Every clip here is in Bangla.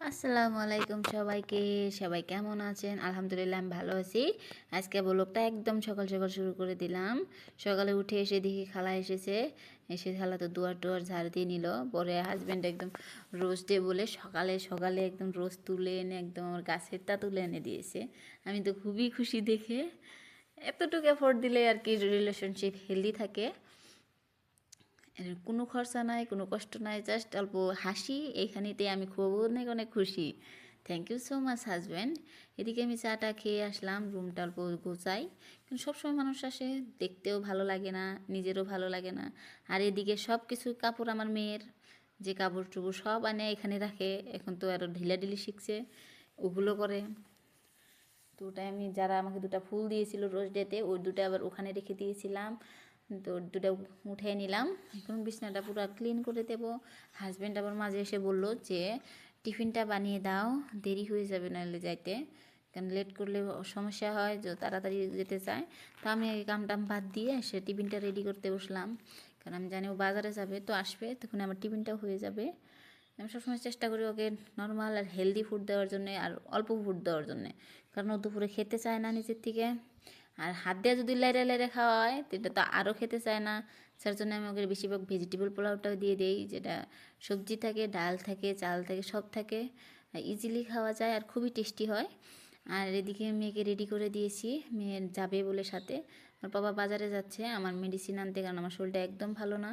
আসসালামু আলাইকুম সবাইকে। সবাই কেমন আছেন? আলহামদুলিল্লাহ আমি ভালো আছি। আজকে ব্লগটা একদম সকাল সকাল শুরু করে দিলাম। সকালে উঠে এসে দেখি খালা এসেছে। এসে খালা তো দুয়ার টুয়ার ঝাড় দিয়ে নিল। পরে হাজব্যান্ড একদম রোজ ডে বলে সকালে সকালে একদম রোজ তুলে এনে একদম আমার গাছেরটা তুলে এনে দিয়েছে। আমি তো খুবই খুশি দেখে। এতটুকু এফোর্ট দিলে আর কি রিলেশনশিপ হেলদি থাকে। কোনো খরচা নাই, কোনো কষ্ট নাই জাস্ট অল্প হাসি এইখানেতে আমি খুব অনেক অনেক খুশি। Thank you so much husband এদিকে আমি চাটা খেয়ে আসলাম রুমটা অল্প গোছাই। কিন্তু সবসময় মানুষ আসে, দেখতেও ভালো লাগে না, নিজেরও ভালো লাগে না। আর এদিকে সব কিছু কাপড় আমার মেয়ের, যে কাপড় টুপড় সব আনে, এখানে রাখে। এখন তো আরও ঢিলাঢিলি শিখছে, ওগুলো করে। তো ওটাই আমি, যারা আমাকে দুটো ফুল দিয়েছিল রোজ ডেতে, ওই দুটো আবার ওখানে রেখে দিয়েছিলাম। দুটো উঠে নিলাম। এখন বিছনাটা পুরো ক্লিন করে দেব। হাজব্যান্ড আবার মাঝে এসে বলল যে, টিফিনটা বানিয়ে দাও, দেরি হয়ে যাবে নাহলে যাইতে। কারণ লেট করলে সমস্যা হয়, যে তাড়াতাড়ি যেতে চায়। তো আমি এই কাম টাম বাদ দিয়ে সে টিফিনটা রেডি করতে বসলাম। কারণ আমি জানি ও বাজারে যাবে, তো আসবে, তখন আমার টিফিনটাও হয়ে যাবে। আমি সবসময় চেষ্টা করি ওকে নর্মাল আর হেলদি ফুড দেওয়ার জন্য, আর অল্প ফুড দেওয়ার জন্য। কারণ ও দুপুরে খেতে চায় না নিজের থেকে। আর হাত দিয়ে যদি লাইরে লাইরে খাওয়া হয় এটা তো আরও খেতে চায় না। যার জন্য আমি ওকে বেশিরভাগ ভেজিটেবল পোলাওটাও দিয়ে দিই, যেটা সবজি থাকে, ডাল থাকে, চাল থাকে, সব থাকে। ইজিলি খাওয়া যায় আর খুবই টেস্টি হয়। আর এদিকে মেয়েকে রেডি করে দিয়েছি। মেয়ে যাবে বলে সাথে। আমার বাবা বাজারে যাচ্ছে, আমার মেডিসিন আনতে, কারণ আমার শরীরটা একদম ভালো না।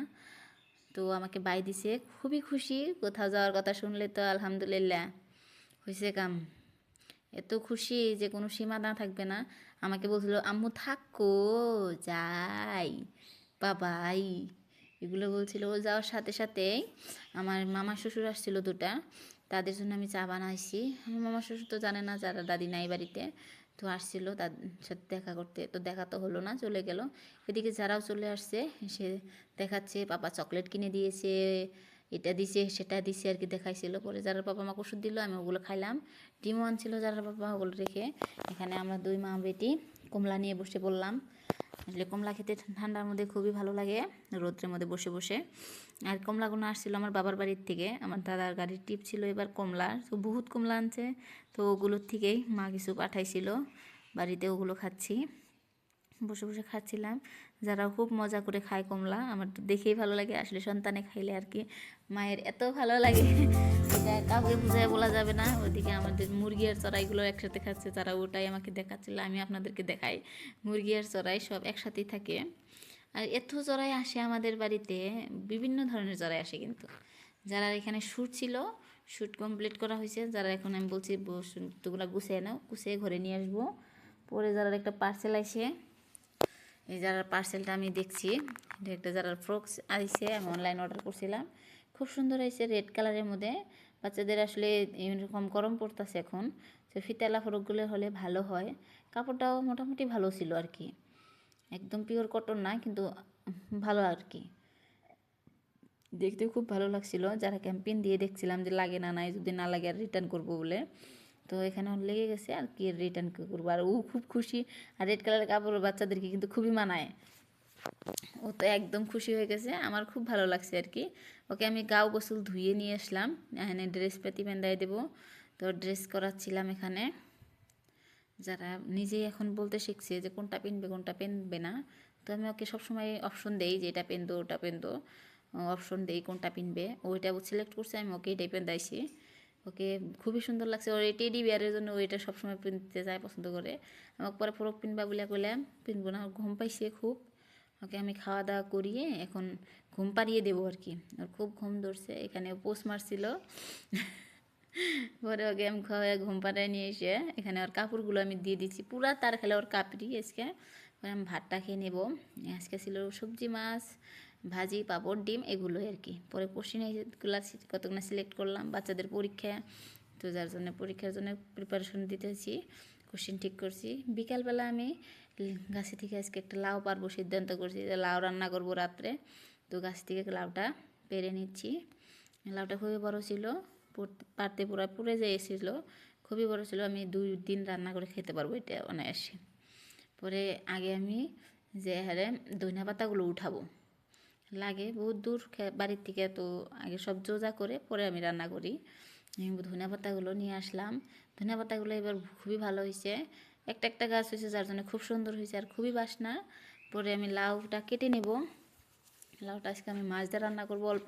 তো আমাকে বাই দিছে। খুবই খুশি, কোথাও যাওয়ার কথা শুনলে তো আলহামদুলিল্লাহ। হয়েছে কাম। এত খুশি যে কোনো সীমা না থাকবে না। আমাকে বলছিল, আম্মু, থাকো, যাই। বাবাই। এগুলো বলছিল। ও যাওয়ার সাথে সাথে আমার মামা শ্বশুর আসছিল দুটা। তাদের জন্য আমি চা বানাইছি। আমার মামা শ্বশুর তো জানে না, যারা দাদি নাই বাড়িতে। তো আসছিল তার সাথে দেখা করতে। তো দেখা তো হলো না, চলে গেল। এদিকে যারাও চলে আসছে সে দেখাচ্ছে, পাপা চকলেট কিনে দিয়েছে। এটা দিছে, সেটা দিছে আর কি দেখাইছিল। পরে যারা বাবা আমাকে ওষুধ দিল, আমি ওগুলো খাইলাম। ডিমও আনছিল যারা বাবা মা ওগুলো রেখে। এখানে আমরা দুই মা বেটি কমলা নিয়ে বসে বললাম আসলে কমলা খেতে ঠান্ডার মধ্যে খুবই ভালো লাগে, রোদ্রের মধ্যে বসে বসে। আর কমলাগুলো আসছিল আমার বাবার বাড়ির থেকে। আমার দাদার গাড়ির টিপ ছিল এবার কমলার তো বহুত কমলা আনছে। তো ওগুলোর থেকেই মা কিছু পাঠাইছিল। বাড়িতে ওগুলো খাচ্ছি। বসে বসে খাচ্ছিলাম। যারা খুব মজা করে খায় কমলা, আমার তো দেখেই ভালো লাগে, আসলে সন্তানে খাইলে আর কি। মায়ের এত ভালো লাগে কাউকে বুঝায় বলা যাবে না। ওইদিকে আমাদের মুরগি আর চড়াইগুলো একসাথে খাচ্ছে তারা ওটাই আমাকে দেখাচ্ছিল, আমি আপনাদেরকে দেখাই। মুরগি আর চড়াই সব একসাথেই থাকে। আর এত চড়াই আসে আমাদের বাড়িতে, বিভিন্ন ধরনের চড়াই আসে কিন্তু। যারা এখানে শ্যুট ছিল শ্যুট কমপ্লিট করা হয়েছে, যারা এখন আমি বলছি তোগুলো গুছিয়ে নাও, গুছিয়ে ঘরে নিয়ে আসব। পরে যারা একটা পার্সেল আসে এই যারা পার্সেলটা আমি দেখছি একটা যারা ফ্রক আইছে, আমি অনলাইন অর্ডার করছিলাম। খুব সুন্দর হয়েছে রেড কালারের মধ্যে। বাচ্চাদের আসলে এরকম গরম পড়তেছে এখন, তো ফিতালা ফ্রকগুলো হলে ভালো হয়। কাপড়টাও মোটামুটি ভালো ছিল আর কি। একদম পিওর কটন না, কিন্তু ভালো আর কি। দেখতে খুব ভালো লাগছিল। যারা ক্যাম্পেইন দিয়ে দেখছিলাম যে লাগে না, নাই যদি না লাগে আর রিটার্ন করব বলে। তো এখানে লেগে গেছে আর কি রিটার্ন করব। আর ও খুব খুশি। আর রেড কালারের কাপড় বাচ্চাদেরকে কিন্তু খুবই মানায়। ও তো একদম খুশি হয়ে গেছে। আমার খুব ভালো লাগছে আর কি। ওকে আমি গাও গোসল ধুয়ে নিয়ে আসলাম। এখানে ড্রেস পাতি বেঁধাই দেবো। তো ড্রেস করাচ্ছিলাম এখানে। যারা নিজেই এখন বলতে শিখছে যে কোনটা পিনবে, কোনটা পেনবে না, তো আমি ওকে সবসময় অপশন দেই যে এটা পেনদো ওটা পেনদো অপশন দেই কোনটা পিনবে। ওইটা সিলেক্ট করছে, আমি ওকে এটাই পেন্দাইছি ওকে খুবই সুন্দর লাগছে। ওর এই টেডি বিয়ারের জন্য ওইটা সবসময় পিনতে যায় পছন্দ করে। আমাকে পরে ফরক পিনবা বলে কইলাম, পিনবো না ঘুম পাইছে খুব। ওকে আমি খাওয়া দাওয়া করিয়ে এখন ঘুম পাড়িয়ে দেবো আর কি ওর খুব ঘুম ধরছে, এখানে পোষ মারছিল। পরে ওকে আমি খাওয়া ঘুম পাড়ায় নিয়ে এসে এখানে ওর কাপড়গুলো আমি দিয়ে দিচ্ছি। পুরা তার খেলে ওর কাপড়ি আজকে। আমি ভাতটা খেয়ে নেব। আজকে ছিল সবজি মাছ ভাজি, পাঁপড়, ডিম, এগুলোই আর কি। পরে কোশ্চিনগুলো কতগুলো সিলেক্ট করলাম, বাচ্চাদের পরীক্ষা। তো যার জন্য পরীক্ষার জন্য প্রিপারেশন দিতেছি কোশ্চিন ঠিক করছি। বিকালবেলা আমি গাছে থেকে আজকে একটা লাউ পারব সিদ্ধান্ত করছি যে লাউ রান্না করব রাত্রে। তো গাছ থেকে লাউটা পেরে নিচ্ছি। লাউটা খুবই বড় ছিল পারতে পুরা পুড়ে যে এসেছিল খুবই বড় ছিল, আমি দুই দিন রান্না করে খেতে পারব এটা অনায়াসে। পরে আগে আমি যে হারে ধনিয়া পাতাগুলো উঠাবো। লাগে, বহুত দূর বাড়ির থেকে তো আগে সব জোজা করে পরে আমি রান্না করি। ধনিয়া পাতাগুলো নিয়ে আসলাম। ধনিয়া পাতাগুলো এবার খুবই ভালো হয়েছে একটা একটা গাছ হয়েছে যার জন্য খুব সুন্দর হয়েছে আর খুবই বাসনা। পরে আমি লাউটা কেটে নেব। লাউটা আজকে আমি মাছ দিয়ে রান্না করব অল্প,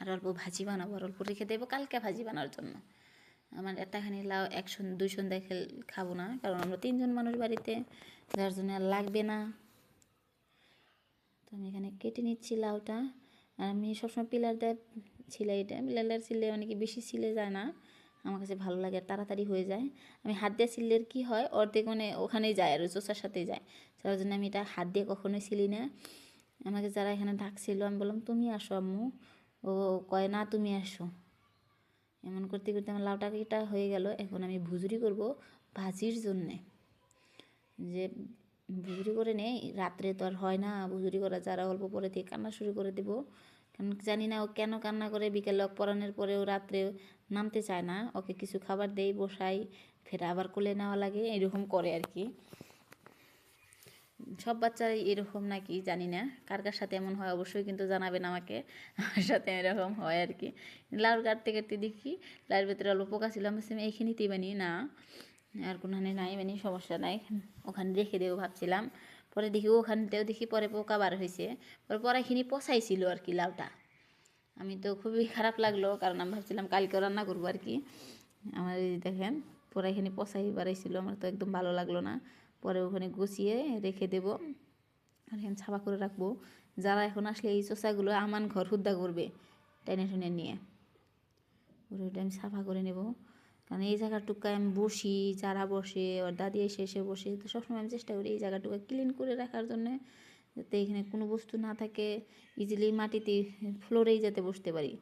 আর অল্প ভাজি বানাবো, আর অল্প রেখে দেবো কালকে ভাজি বানার জন্য। আমার এতখানি লাউ এক দুই সন্ধ্যায় খাব না, কারণ আমরা তিনজন মানুষ বাড়িতে, যার জন্য আর লাগবে না। তো আমি এখানে কেটে নিচ্ছি লাউটা। আর আমি সবসময় পিলার দেয় ছিলে এটা। পিলার ছিলে অনেকে বেশি ছিলে যায় না। আমার কাছে ভালো লাগে, তাড়াতাড়ি হয়ে যায়। আমি হাত দিয়ে ছিললের কী হয়, অর্ধেক মানে ওখানেই যায় আর চোষার সাথেই যায়। যার জন্য আমি এটা হাত দিয়ে কখনোই ছিলি না। আমাকে যারা এখানে ডাকছিল, আমি বললাম, তুমি আসো আম্মু। ও কয়, না, তুমি আসো। এমন করতে করতে আমার লাউটা এটা হয়ে গেল। এখন আমি ভুজুরি করব ভাজির জন্যে। যে ভুজুরি করে নেই, রাত্রে তো আর হয় না ভুজুরি করা যারা অল্প পরে থেকে কান্না শুরু করে দেবো। কারণ জানি না ও কেন কান্না করে, বিকেলে পরানোর পরেও রাত্রে নামতে চায় না, ওকে কিছু খাবার দেই, বসাই, ফের আবার কোলে নেওয়া লাগে, এরকম করে আর কি। সব বাচ্চাই এরকম নাকি জানি না, কার কার সাথে এমন হয় অবশ্যই কিন্তু জানাবেন আমাকে, আমার সাথে এরকম হয় আর কি। লাউর কাটতে কাটতে দেখি লাউর ভেতরে অল্প পোকা ছিল, আমি ভাবছিলাম এইখানেতেই বানি না। আর কোনখানে নাই মানে সমস্যা নাই। ওখানে রেখে দেবো ভাবছিলাম। পরে দেখি ওখানতেও দেখি পরে পোকা বার হয়েছে পরে পরাইখিনি পচাইছিল আর কি লাউটা। আমি তো খুবই খারাপ লাগল, কারণ আমি ভাবছিলাম কালকে রান্না করব আর কি। আমার দেখেন পরে এখানে পচাই বাড়াইছিল, আমার তো একদম ভালো লাগল না। পরে ওখানে গুছিয়ে রেখে দেব। আর এখানে ছাপা করে রাখব। যারা এখন আসলে এই চোষাগুলো আমান ঘর হুদ্দা করবে টেনে টেনে নিয়ে। ওটা আমি সাফা করে নেব। কারণ এই জায়গাটুকায় আমি বসি, যারা বসে, ওর দাদি এসে এসে বসে, তো সবসময় আমি চেষ্টা করি এই জায়গাটুকু ক্লিন করে রাখার জন্যে, যাতে এখানে কোনো বস্তু না থাকে ইজিলি মাটিতে ফ্লোরেই যাতে বসতে পারি।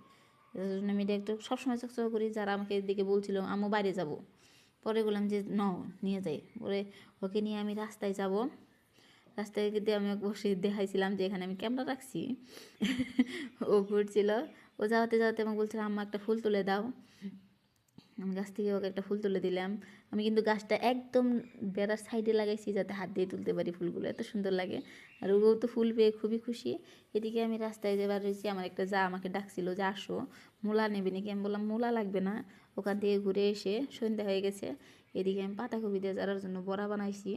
এটার জন্য আমি এটা একটু সবসময় চকচক করি, যারা আমাকে এদিকে বলছিল আমও বাইরে যাব। পরে বললাম যে ন নিয়ে যাই। পরে ওকে নিয়ে আমি রাস্তায় যাব। রাস্তায় গিয়ে আমি বসে দেখাইছিলাম যে, এখানে আমি ক্যামেরা রাখছি। ও ঘুরছিল। ও যাওয়াতে যাওয়াতে আমাকে বলছিল, আম্মা, একটা ফুল তুলে দাও। আমি গাছ থেকে ওকে একটা ফুল তুলে দিলাম। আমি কিন্তু গাছটা একদম বেড়ার সাইডে লাগাইছি যাতে হাত দিয়ে তুলতে পারি ফুলগুলো, এত সুন্দর লাগে। আর ওও তো ফুল পেয়ে খুবই খুশি। এদিকে আমি রাস্তায় যেবার রয়েছি আমার একটা যা আমাকে ডাকছিল যে আসো, মূলা নেবে নাকি? আমি বললাম, মূলা লাগবে না। ওখান থেকে ঘুরে এসে সন্ধ্যা হয়ে গেছে। এদিকে আমি পাতাকপি দিয়ে যারার জন্য বড়া বানাইছি।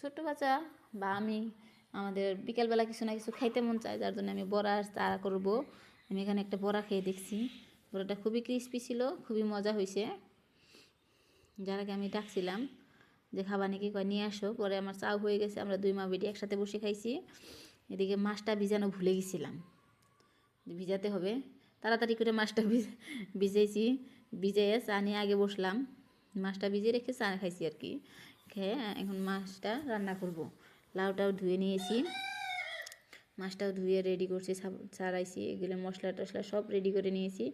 ছোটো বাচ্চা? বা আমি আমাদের বিকেলবেলা কিছু না কিছু খাইতে মন চায়, যার জন্য আমি বড়া চা করব। আমি এখানে একটা বড়া খেয়ে দেখছি। বড়াটা খুবই ক্রিস্পি ছিল, খুবই মজা হয়েছে যারাকে আমি ডাকছিলাম যে, খাবা নাকি? কয়, নিয়ে আসো। পরে আমার চাও হয়ে গেছে, আমরা দুই মা বেটি একসাথে বসে খাইছি। এদিকে মাছটা ভিজানো ভুলে গেছিলাম। ভিজাতে হবে। তাড়াতাড়ি করে মাছটা ভিজ- ভিজেছি ভিজে চা নিয়ে আগে বসলাম। মাছটা ভিজিয়ে রেখে চা খাইছি আর কি। খেয়ে এখন মাছটা রান্না করব। লাউটাও ধুয়ে নিয়েছি। মাছটাও ধুয়ে রেডি করছি ছাড়াইছি এগুলো মশলা টশলা সব রেডি করে নিয়েছি।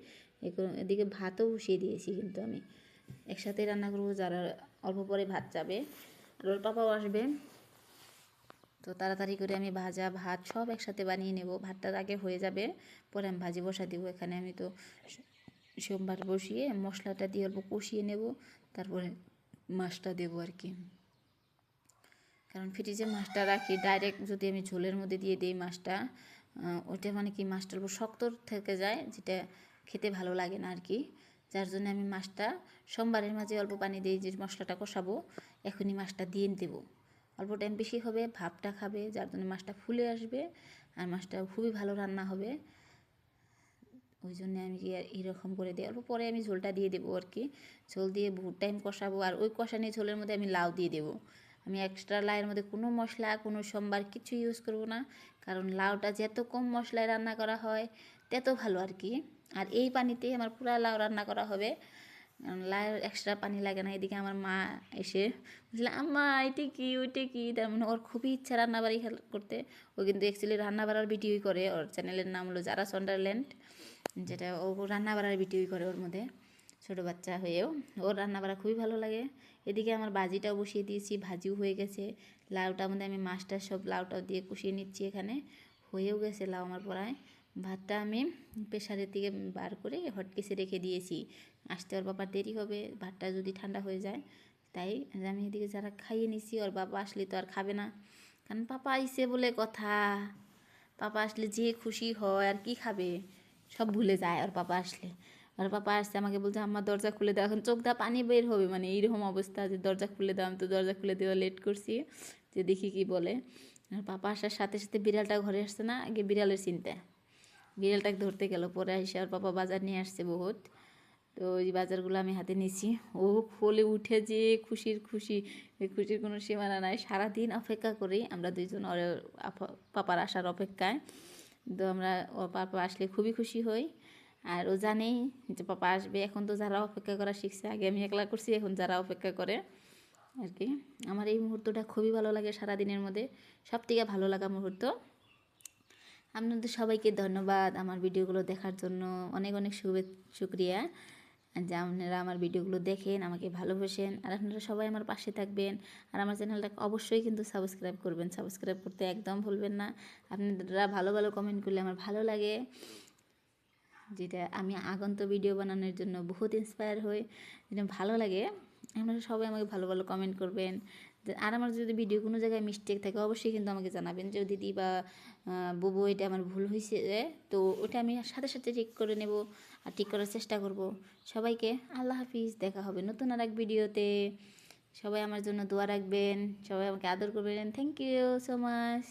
এদিকে ভাতও বসিয়ে দিয়েছি কিন্তু আমি। একসাথে রান্না করব, যারা অল্প পরে ভাত যাবে আর ওর পাপাও আসবে। তো তাড়াতাড়ি করে আমি ভাজা ভাত সব একসাথে বানিয়ে নেব। ভাতটা আগে হয়ে যাবে, পরে আমি ভাজি বসা দিব। এখানে আমি তো সোমবার বসিয়ে মশলাটা দিয়ে অল্প কষিয়ে নেব, তারপরে মাছটা দেবো আর কি। কারণ ফ্রিজে মাছটা রাখি ডাইরেক্ট যদি আমি ঝোলের মধ্যে দিয়ে দিই মাছটা ওইটা মানে কি মাছটা অল্প শক্ত থেকে যায়, যেটা খেতে ভালো লাগে না আর কি যার জন্য আমি মাছটা সোমবারের মাঝে অল্প পানি দিয়ে যে মশলাটা কষাবো, এখনই মাছটা দিয়ে দেবো। অল্প টাইম বেশি হবে, ভাপটা খাবে, যার জন্য মাছটা ফুলে আসবে আর মাছটা খুবই ভালো রান্না হবে। ওই জন্য আমি কি আর এরকম করে দিই। অল্প পরে আমি ঝোলটা দিয়ে দেবো আর কি ঝোল দিয়ে বহুত টাইম কষাবো আর ওই কষানি ঝোলের মধ্যে আমি লাউ দিয়ে দেবো। আমি এক্সট্রা লাউয়ের মধ্যে কোনো মশলা, কোনো সোমবার কিছু ইউজ করব না। কারণ লাউটা যত কম মশলায় রান্না করা হয়, তত ভালো আর কি। আর এই পানিতেই আমার পুরা লাউ রান্না করা হবে। লাউয়ের এক্সট্রা পানি লাগে না, এদিকে আমার মা এসে বলছিল, আম্মা, এটি কি, ওইটি কি? তার মানে ওর খুবই ইচ্ছা রান্নাবাড়ি করতে। ও কিন্তু অ্যাকচুয়ালি রান্নাবাড়ার ভিডিওই করে, ওর চ্যানেলের নাম হলো যারা সন্ডারল্যান্ড যেটা ও রান্না বাড়ার ভিডিওই করে ওর মধ্যে। ছোটো বাচ্চা হয়েও। ওর রান্না বাড়া খুবই ভালো লাগে। এদিকে আমার বাজিটাও বসিয়ে দিয়েছি, ভাজিও হয়ে গেছে। লাউটার মধ্যে আমি মাছটা সব লাউটাও দিয়ে কষিয়ে নিচ্ছি এখানে। হয়েও গেছে লাউ আমার পড়ায়। ভাতটা আমি প্রেশারের দিকে বার করে হটকেসে রেখে দিয়েছি। আসতে ওর বাবার দেরি হবে, ভাতটা যদি ঠান্ডা হয়ে যায়। তাই আমি এদিকে যারা খাইয়ে নিছি, ওর বাবা আসলে তো আর খাবে না। কারণ পাপা আইসে বলে কথা। পাপা আসলে যে খুশি হয় আর কি খাবে, সব ভুলে যায় ওর পাপা আসলে। আর পাপা আসছে, আমাকে বলছে আমার দরজা খুলে দাও। এখন চোখ দা পানি বের হবে মানে এইরকম অবস্থা যে দরজা খুলে দাও, আমি তো দরজা খুলে দেওয়া লেট করছি, যে দেখি কি বলে। আর পাপা আসার সাথে সাথে বিড়ালটা ঘরে আসছে না, আগে বিড়ালের চিন্তা। বিড়ালটাকে ধরতে গেল, পরে এসে আর পাপা বাজার নিয়ে আসছে বহুত। তো ওই বাজারগুলো আমি হাতে নিয়েছি ও খোলে উঠে যে খুশির খুশি খুশির কোনো সীমানা নাই। সারাদিন অপেক্ষা করি, আমরা দুইজন ওর পাপার আসার অপেক্ষায়। তো আমরা ও পাপা আসলে খুবই খুশি হই। আর ও জানেই যে পাপা আসবে, এখন তো যারা অপেক্ষা করা শিখছে, আগে আমি একলা করছি, এখন যারা অপেক্ষা করে আর কি। আমার এই মুহূর্তটা খুবই ভালো লাগে সারাদিনের মধ্যে সব থেকে ভালো লাগা মুহূর্ত। আপনাদের সবাইকে ধন্যবাদ আমার ভিডিওগুলো দেখার জন্য, অনেক অনেক শুভে, শুক্রিয়া। যে আপনারা আমার ভিডিওগুলো দেখেন, আমাকে ভালোবাসেন, আর আপনারা সবাই আমার পাশে থাকবেন, আর আমার চ্যানেলটা অবশ্যই কিন্তু সাবস্ক্রাইব করবেন। সাবস্ক্রাইব করতে একদম ভুলবেন না। আপনারা ভালো ভালো কমেন্ট করলে আমার ভালো লাগে। যেটা আমি আগন্ত ভিডিও বানানোর জন্য বহুত ইন্সপায়ার হই, যেটা ভালো লাগে। আপনারা সবাই আমাকে ভালো ভালো কমেন্ট করবেন। আর আমার যদি ভিডিও কোনো জায়গায় মিস্টেক থাকে, অবশ্যই কিন্তু আমাকে জানাবেন যে দিদি বা বুবু, এটা আমার ভুল হয়েছে তো ওটা আমি সাথে সাথে ঠিক করে নেব আর ঠিক করার চেষ্টা করব। সবাইকে আল্লাহ হাফিজ, দেখা হবে নতুন আর এক ভিডিওতে সবাই আমার জন্য দোয়া রাখবেন, সবাই আমাকে আদর করবেন। Thank you so much